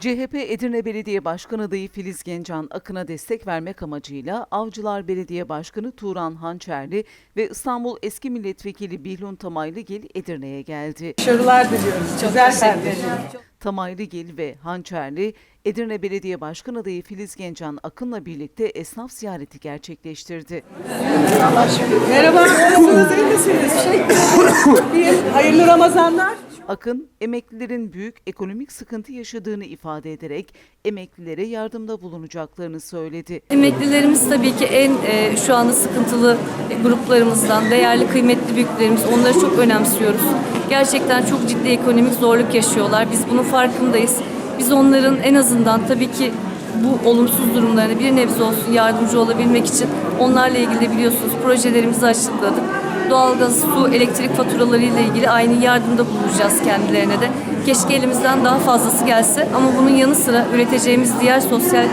CHP Edirne Belediye Başkanı adayı Filiz Gencan Akın'a destek vermek amacıyla Avcılar Belediye Başkanı Turan Hançerli ve İstanbul Eski Milletvekili Bihlun Tamaylıgil Edirne'ye geldi. Başarılar diliyoruz. Güzel kardeşim. Tamaylıgil ve Hançerli, Edirne Belediye Başkanı adayı Filiz Gencan Akın'la birlikte esnaf ziyareti gerçekleştirdi. Merhaba, nasılsınız? İyi misiniz? Hayırlı Ramazanlar. Akın, emeklilerin büyük ekonomik sıkıntı yaşadığını ifade ederek emeklilere yardımda bulunacaklarını söyledi. Emeklilerimiz tabii ki en e, şu anda sıkıntılı gruplarımızdan, değerli kıymetli büyüklerimiz. Onları çok önemsiyoruz. Gerçekten çok ciddi ekonomik zorluk yaşıyorlar. Biz bunun farkındayız. Biz onların en azından tabii ki bu olumsuz durumlarına bir nebze olsun yardımcı olabilmek için onlarla ilgili biliyorsunuz projelerimizi açıkladık. Doğalgaz, su, elektrik faturalarıyla ilgili aynı yardımda bulunacağız kendilerine de. Keşke elimizden daha fazlası gelse ama bunun yanı sıra üreteceğimiz diğer sosyal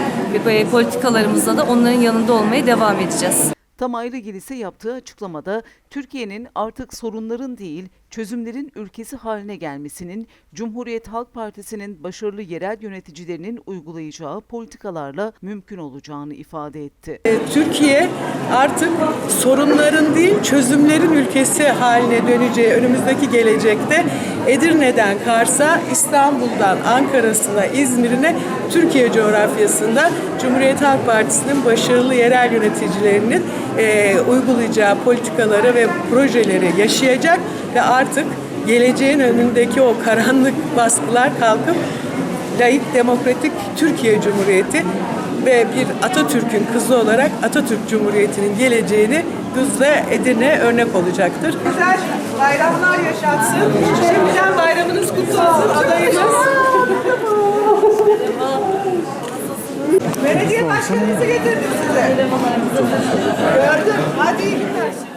e, politikalarımızda da onların yanında olmaya devam edeceğiz. Tamaylıgil ise yaptığı açıklamada Türkiye'nin artık sorunların değil çözümlerin ülkesi haline gelmesinin Cumhuriyet Halk Partisi'nin başarılı yerel yöneticilerinin uygulayacağı politikalarla mümkün olacağını ifade etti. Türkiye artık sorunların değil çözümlerin ülkesi haline döneceği önümüzdeki gelecekte Edirne'den Kars'a, İstanbul'dan Ankara'sına, İzmir'ine Türkiye coğrafyasında Cumhuriyet Halk Partisi'nin başarılı yerel yöneticilerinin e, uygulayacağı politikaları ve projeleri yaşayacak ve artık geleceğin önündeki o karanlık baskılar kalkıp layık demokratik Türkiye Cumhuriyeti ve bir Atatürk'ün kızı olarak Atatürk Cumhuriyeti'nin geleceğini Düzce Edirne örnek olacaktır. Güzel bayramlar yaşatsın. Şimdiden bayramınız kutlu olsun adayımız. Belediye başkanımızı getirdim size. Gördüm. Hadi iyi günler.